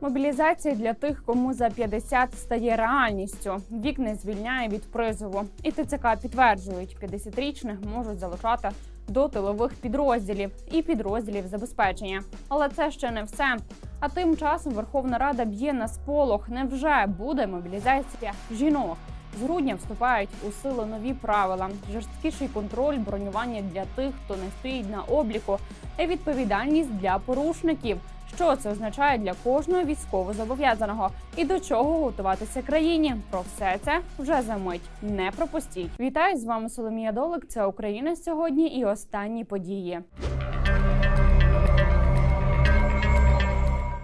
Мобілізація для тих, кому за 50 стає реальністю. Вік не звільняє від призову. І ТЦК підтверджують, 50-річних можуть залучати до тилових підрозділів і підрозділів забезпечення. Але це ще не все. А тим часом Верховна Рада б'є на сполох. Невже буде мобілізація жінок? З грудня вступають у силу нові правила: жорсткіший контроль, бронювання для тих, хто не стоїть на обліку, і відповідальність для порушників. Що це означає для кожного військовозобов'язаного і до чого готуватися країні? Про все це вже за мить. Не пропустіть. Вітаю з вами Соломія Долик. Це Україна сьогодні і останні події.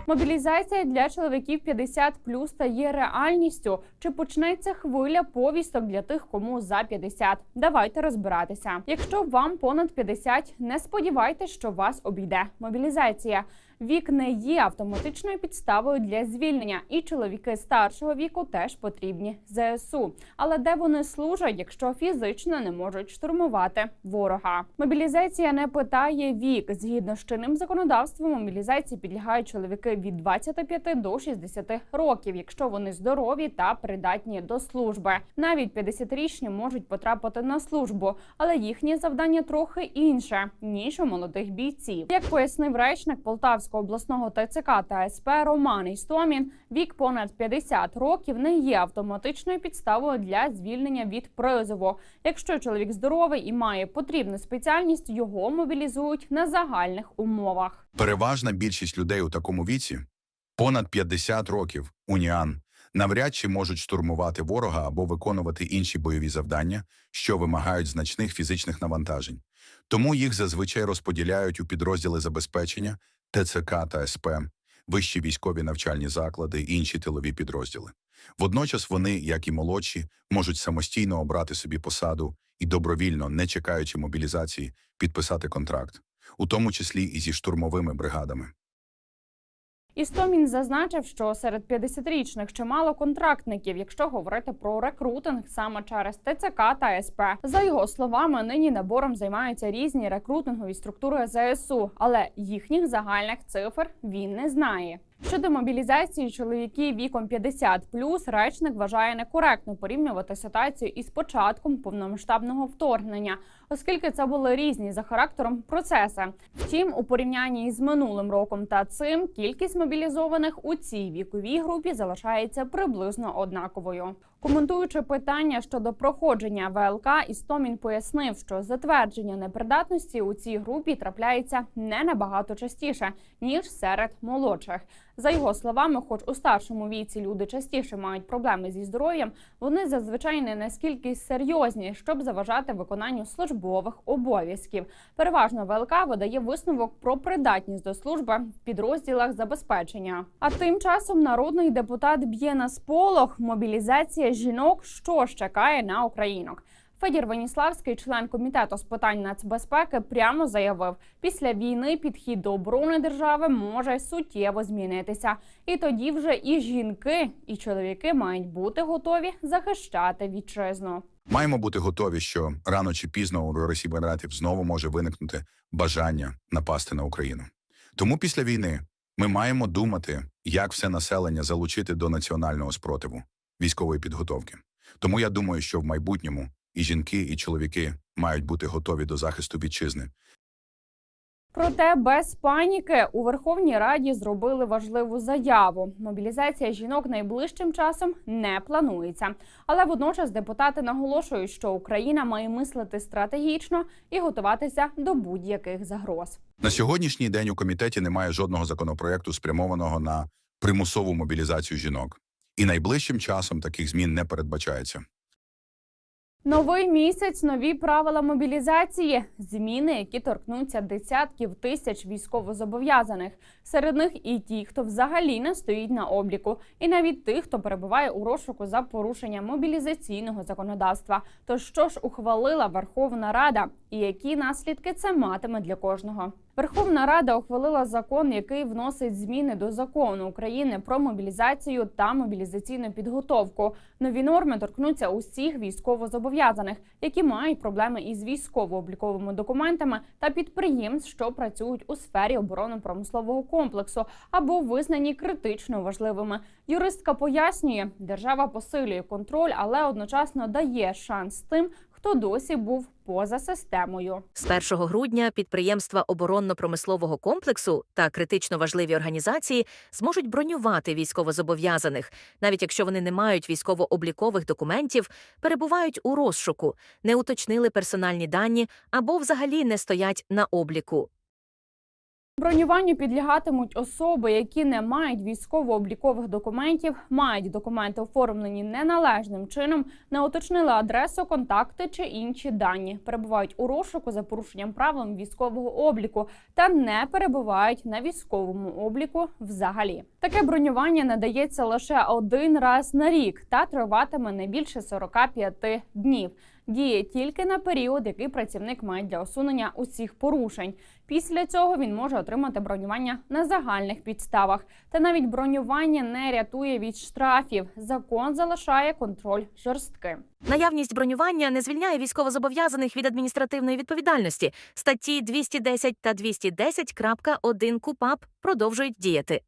Мобілізація для чоловіків 50 плюс стає реальністю. Чи почнеться хвиля повісток для тих, кому за 50? Давайте розбиратися. Якщо вам понад 50, не сподівайтесь, що вас обійде мобілізація. Вік не є автоматичною підставою для звільнення, і чоловіки старшого віку теж потрібні ЗСУ. Але де вони служать, якщо фізично не можуть штурмувати ворога? Мобілізація не питає вік. Згідно з чинним законодавством, мобілізації підлягають чоловіки від 25 до 60 років, якщо вони здорові та придатні до служби. Навіть 50-річні можуть потрапити на службу, але їхнє завдання трохи інше ніж у молодих бійців. Як пояснив речник Полтавського обласного ТЦК та СП Роман Істомін, вік понад 50 років не є автоматичною підставою для звільнення від призову. Якщо чоловік здоровий і має потрібну спеціальність, його мобілізують на загальних умовах. Переважна більшість людей у такому віці понад 50 років уніан навряд чи можуть штурмувати ворога або виконувати інші бойові завдання, що вимагають значних фізичних навантажень. Тому їх зазвичай розподіляють у підрозділи забезпечення, ТЦК та СП, вищі військові навчальні заклади і інші тилові підрозділи. Водночас вони, як і молодші, можуть самостійно обрати собі посаду і добровільно, не чекаючи мобілізації, підписати контракт, у тому числі і зі штурмовими бригадами. Істомін зазначив, що серед 50-річних чимало контрактників, якщо говорити про рекрутинг саме через ТЦК та СП. За його словами, нині набором займаються різні рекрутингові структури ЗСУ, але їхніх загальних цифр він не знає. Щодо мобілізації чоловіків віком 50+, речник вважає некоректно порівнювати ситуацію із початком повномасштабного вторгнення, оскільки це були різні за характером процеси. Втім, у порівнянні із минулим роком та цим кількість мобілізованих у цій віковій групі залишається приблизно однаковою. Коментуючи питання щодо проходження ВЛК, Істомін пояснив, що затвердження непридатності у цій групі трапляється не набагато частіше ніж серед молодших. За його словами, хоч у старшому віці люди частіше мають проблеми зі здоров'ям, вони зазвичай не наскільки серйозні, щоб заважати виконанню службових обов'язків. Переважно ВЛК видає висновок про придатність до служби в підрозділах забезпечення. А тим часом народний депутат б'є на сполох мобілізація жінок, що ж чекає на українок. Федір Веніславський, член комітету з питань нацбезпеки, прямо заявив: після війни підхід до оборони держави може суттєво змінитися, і тоді вже і жінки, і чоловіки мають бути готові захищати вітчизну. Маємо бути готові, що рано чи пізно у Росії Еміратів знову може виникнути бажання напасти на Україну. Тому після війни ми маємо думати, як все населення залучити до національного спротиву, військової підготовки. Тому я думаю, що в майбутньому і жінки, і чоловіки мають бути готові до захисту вітчизни. Проте без паніки у Верховній Раді зробили важливу заяву. Мобілізація жінок найближчим часом не планується. Але водночас депутати наголошують, що Україна має мислити стратегічно і готуватися до будь-яких загроз. На сьогоднішній день у комітеті немає жодного законопроекту, спрямованого на примусову мобілізацію жінок. І найближчим часом таких змін не передбачається. Новий місяць, нові правила мобілізації, зміни, які торкнуться десятків тисяч військовозобов'язаних. Серед них і ті, хто взагалі не стоїть на обліку, і навіть тих, хто перебуває у розшуку за порушення мобілізаційного законодавства. То що ж ухвалила Верховна Рада, і які наслідки це матиме для кожного? Верховна Рада ухвалила закон, який вносить зміни до закону України про мобілізацію та мобілізаційну підготовку. Нові норми торкнуться усіх військовозобов'язаних, які мають проблеми із військово-обліковими документами та підприємств, що працюють у сфері оборонно-промислового комплексу або визнані критично важливими. Юристка пояснює, держава посилює контроль, але одночасно дає шанс тим, хто досі був поза системою. З 1 грудня підприємства оборонно-промислового комплексу та критично важливі організації зможуть бронювати військовозобов'язаних, навіть якщо вони не мають військово-облікових документів, перебувають у розшуку, не уточнили персональні дані або взагалі не стоять на обліку. Бронюванню підлягатимуть особи, які не мають військово-облікових документів, мають документи оформлені неналежним чином, не уточнили адресу, контакти чи інші дані, перебувають у розшуку за порушенням правил військового обліку та не перебувають на військовому обліку взагалі. Таке бронювання надається лише один раз на рік та триватиме не більше 45 днів. Діє тільки на період, який працівник має для усунення усіх порушень. Після цього він може отримати бронювання на загальних підставах. Та навіть бронювання не рятує від штрафів. Закон залишає контроль жорстким. Наявність бронювання не звільняє військовозобов'язаних від адміністративної відповідальності. Статті 210 та 210.1 КУПАП продовжують діяти.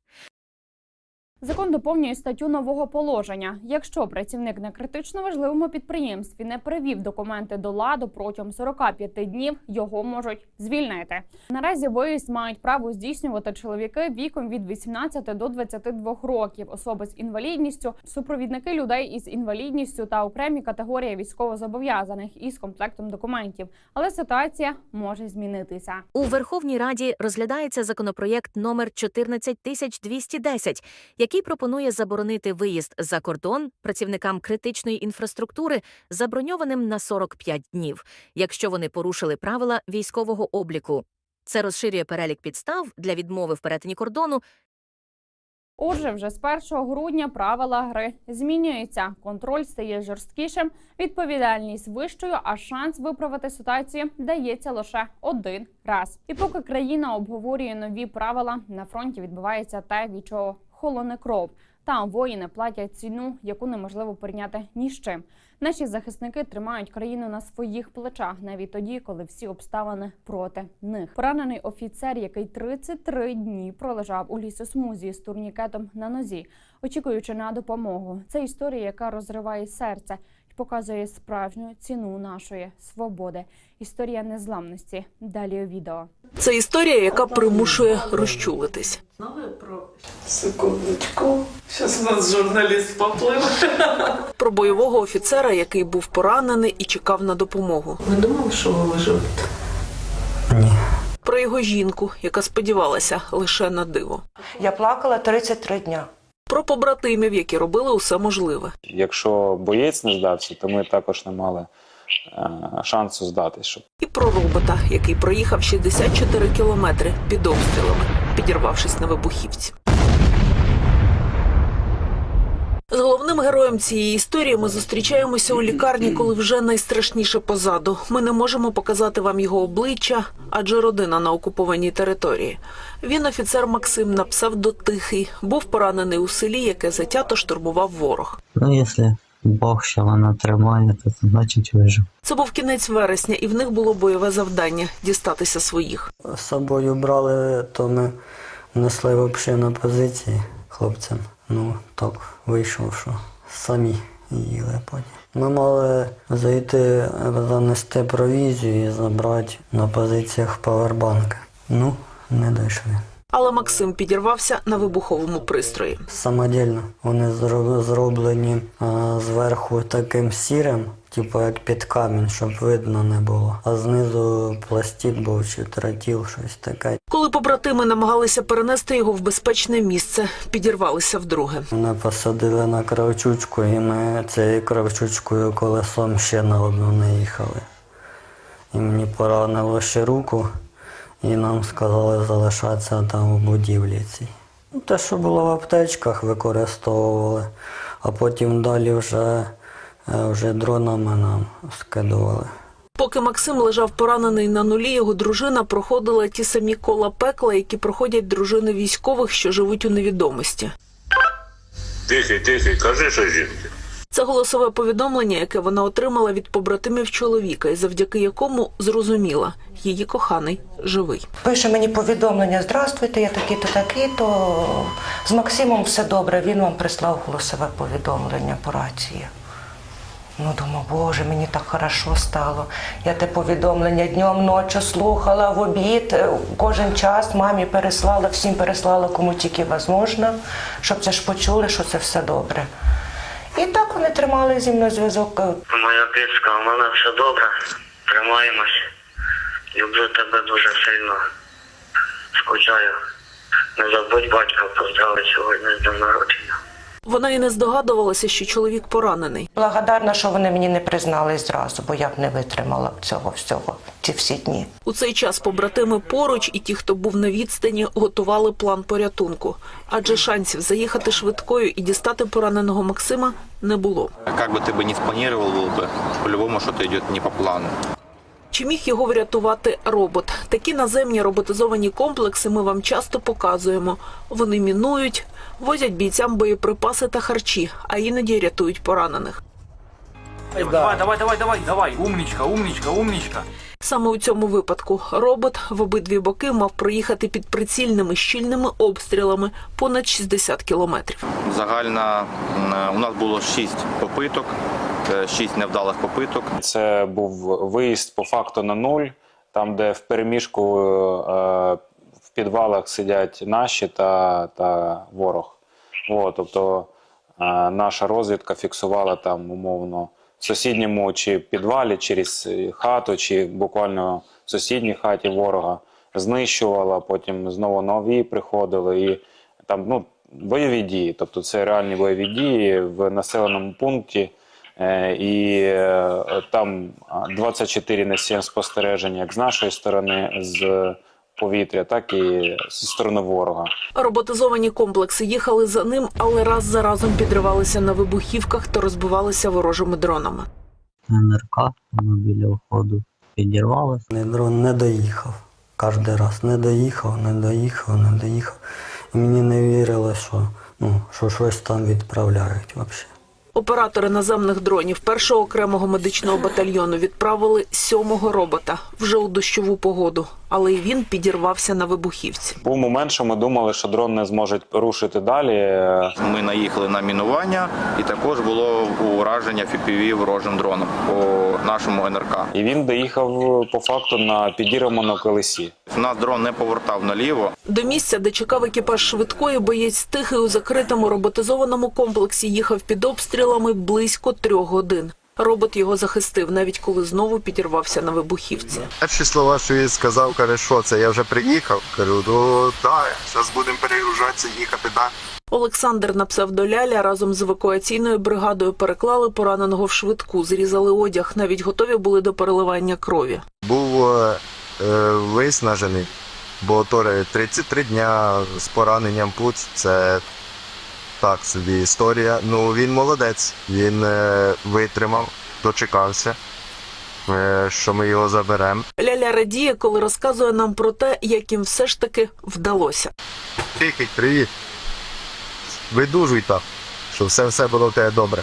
Закон доповнює статтю нового положення. Якщо працівник на критично важливому підприємстві не привів документи до ладу протягом 45 днів, його можуть звільнити. Наразі виїзд мають право здійснювати чоловіки віком від 18 до 22 років, особи з інвалідністю, супровідники людей із інвалідністю та окремі категорії військовозобов'язаних із комплектом документів. Але ситуація може змінитися. У Верховній Раді розглядається законопроєкт номер 14210, який пропонує заборонити виїзд за кордон працівникам критичної інфраструктури заброньованим на 45 днів, якщо вони порушили правила військового обліку. Це розширює перелік підстав для відмови в перетині кордону Отже, вже з 1 грудня правила гри змінюються. Контроль стає жорсткішим, відповідальність вищою, а шанс виправити ситуацію дається лише один раз. І поки країна обговорює нові правила, на фронті відбувається те, від чого холоне кров. Там воїни платять ціну, яку неможливо порівняти ні з чим. Наші захисники тримають країну на своїх плечах, навіть тоді, коли всі обставини проти них. Поранений офіцер, який 33 дні пролежав у лісосмузі з турнікетом на нозі, очікуючи на допомогу. Це історія, яка розриває серце показує справжню ціну нашої свободи. Історія незламності. Далі у відео. Це історія, яка примушує розчулитись. Секундочку. Зараз у нас журналіст попливе. Про бойового офіцера, який був поранений і чекав на допомогу. Ви думали, що ви виживете? Про його жінку, яка сподівалася лише на диво. Я плакала 33 дня. Про побратимів, які робили усе можливе. Якщо боєць не здався, то ми також не мали е, шансу здатись. Щоб І про робота, який проїхав 64 кілометри під обстрілами, підірвавшись на вибухівці. З головним героєм цієї історії ми зустрічаємося у лікарні, коли вже найстрашніше позаду. Ми не можемо показати вам його обличчя, адже родина на окупованій території. Він офіцер Максим на псевдо Тихий, був поранений у селі, яке затято штурмував ворог. Ну, якщо Бог ще вона тримає, то це значить вижив. Це був кінець вересня, і в них було бойове завдання дістатися своїх. З собою брали, то ми несли взагалі на позиції хлопцям. Ну, так вийшло, що самі їли потім. Ми мали зайти, занести провізію і забрати на позиціях павербанки. Ну, не дійшли. Але Максим підірвався на вибуховому пристрої. Самодільно. Вони зро- зроблені зверху таким сірим, типу як під камінь, щоб видно не було. А знизу пластик був чи тротіл, щось таке. Коли побратими намагалися перенести його в безпечне місце, підірвалися вдруге. Мене посадили на кравчучку, і ми цією кравчучкою колесом ще на одну не їхали. І мені поранило ще руку, і нам сказали залишатися там у будівлі цій. Ну, Те, що було в аптечках, використовували, а потім далі вже, е, вже дронами нам скидували. Поки Максим лежав поранений на нулі, його дружина проходила ті самі кола пекла, які проходять дружини військових, що живуть у невідомості. Тихий, тихий, кажи, що жінки. Це голосове повідомлення, яке вона отримала від побратимів чоловіка, і завдяки якому зрозуміла, її коханий живий. Пише мені повідомлення: Здравствуйте, я такий-то, такий-то. З Максимом все добре. Він вам прислав голосове повідомлення по рації. Ну, думаю, боже, мені так хорошо стало. Я те повідомлення днем, ночі слухала в обід, е, кожен час мамі переслала, всім переслала, кому тільки можливо, щоб це ж почули, що це все добре. І так вони тримали зі мною зв'язок. е, Моя піска, у мене все добре. Тримаємось. Люблю тебе дуже сильно. Скучаю. Не забудь батька поздравити сьогодні з днем народження. Вона і не здогадувалася, що чоловік поранений. Благодарна, що вони мені не признались зразу, бо я б не витримала б цього всього ці всі дні. У цей час побратими поруч і ті, хто був на відстані, готували план порятунку. Адже шансів заїхати швидкою і дістати пораненого Максима не було. Как бы ты бы не спланировал бы, по-любому что-то идет не по плану. Чи міг його врятувати робот? Такі наземні роботизовані комплекси ми вам часто показуємо. Вони мінують, возять бійцям боєприпаси та харчі, а іноді рятують поранених. Давай, давай, давай, давай, давай, умничка, умничка, умничка. Саме у цьому випадку робот в обидві боки мав проїхати під прицільними щільними обстрілами понад 60 кілометрів. Загально у нас було 6 попиток, 6 невдалих попиток. Це був виїзд по факту на нуль, там, де в переміжку е, в підвалах сидять наші та, та ворог. О, тобто е, наша розвідка фіксувала там умовно в сусідньому чи підвалі через хату, чи буквально в сусідній хаті ворога знищувала, потім знову нові приходили і там ну, бойові дії. Тобто це реальні бойові дії в населеному пункті. Е, І е, там 24 на 7 спостережень як з нашої сторони, з повітря, так і зі сторони ворога. Роботизовані комплекси їхали за ним, але раз за разом підривалися на вибухівках та розбивалися ворожими дронами. НРК, воно біля входу підірвалося. Дрон не доїхав. Кожен раз не доїхав, не доїхав, не доїхав. І мені не вірило, що, ну, що щось там відправляють взагалі. Оператори наземних дронів першого окремого медичного батальйону відправили сьомого робота вже у дощову погоду, але й він підірвався на вибухівці. Був момент, що ми думали, що дрон не зможе рушити далі. Ми наїхали на мінування, і також було ураження FPV ворожим дроном по нашому НРК. І він доїхав по факту на підірваному колесі. У нас дрон не повертав наліво. До місця, де чекав екіпаж швидкої, боєць тихий у закритому роботизованому комплексі їхав під обстрілами близько трьох годин. Робот його захистив, навіть коли знову підірвався на вибухівці. Перші слова, що він сказав, каже, що це, я вже приїхав. Кажу, ну так, зараз будемо перегружатися, їхати далі. Олександр на псевдоляля разом з евакуаційною бригадою переклали пораненого в швидку, зрізали одяг, навіть готові були до переливання крові. Був е, е, виснажений, бо то 33 дня з пораненням пуц, це так собі історія. Ну він молодець, він е, витримав, дочекався, е, що ми його заберемо. Ляля радіє, коли розказує нам про те, як їм все ж таки вдалося. Тихий, привіт. Видужуй так, щоб все, все було в тебе добре.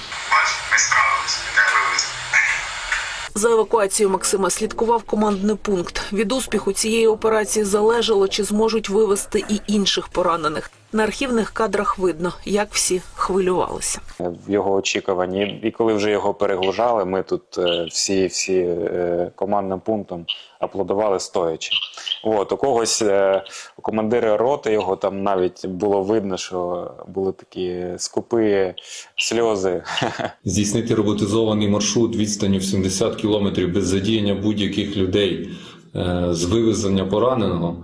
За евакуацією Максима слідкував командний пункт. Від успіху цієї операції залежало, чи зможуть вивезти і інших поранених. На архівних кадрах видно, як всі хвилювалися. в його очікуванні. І коли вже його перегружали, ми тут е, всі, всі е, командним пунктом аплодували стоячи. От, у когось е, у командира роти його там навіть було видно, що були такі скупі сльози. здійснити роботизований маршрут відстанню в 70 кілометрів без задіяння будь-яких людей з вивезення пораненого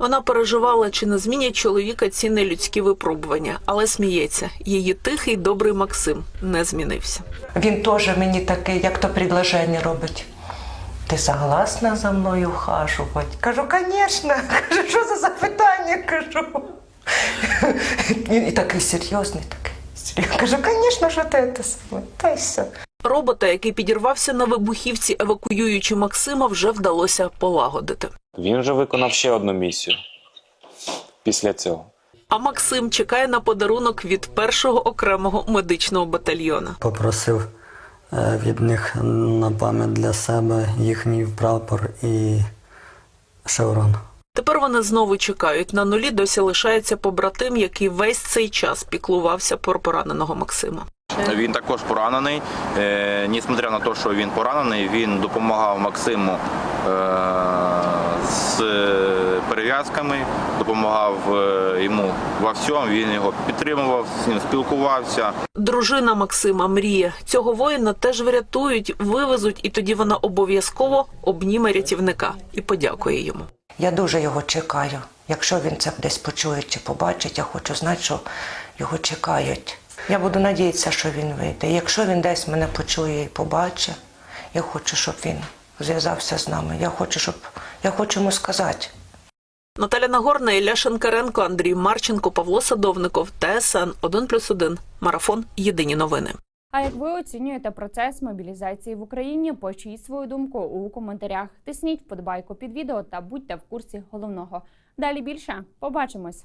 Вона переживала, чи не змінять чоловіка ці нелюдські випробування, але сміється. Її тихий, добрий Максим не змінився. Він теж мені такий, як то предложення робить. Ти согласна за мною ухажувати? Кажу, звісно. Кажу, що за запитання? Кажу. І такий серйозний, такий. серйозний. Кажу, звісно, що ти це саме. Та й все. Робота, який підірвався на вибухівці, евакуюючи Максима, вже вдалося полагодити. Він вже виконав ще одну місію після цього. А Максим чекає на подарунок від першого окремого медичного батальйона. Попросив е, від них на пам'ять для себе їхній прапор і шеврон. Тепер вони знову чекають. На нулі досі лишається побратим, який весь цей час піклувався про пораненого Максима. Він також поранений. Е, Несмотря на те, що він поранений, він допомагав Максиму е, з перев'язками, допомагав е, йому во всьому. Він його підтримував, з ним спілкувався. Дружина Максима мріє. Цього воїна теж врятують, вивезуть, і тоді вона обов'язково обніме рятівника і подякує йому. Я дуже його чекаю. Якщо він це десь почує чи побачить, я хочу знати, що його чекають. Я буду надіятися, що він вийде. Якщо він десь мене почує і побачить, я хочу, щоб він зв'язався з нами. Я хочу, щоб я хочу йому сказати. Наталя Нагорна, Ілля Шенкаренко, Андрій Марченко, Павло Садовников, ТСН 1+,1, Марафон. Єдині новини. А як ви оцінюєте процес мобілізації в Україні? Почуть свою думку у коментарях. Тисніть вподобайку під відео та будьте в курсі головного. Далі більше побачимось.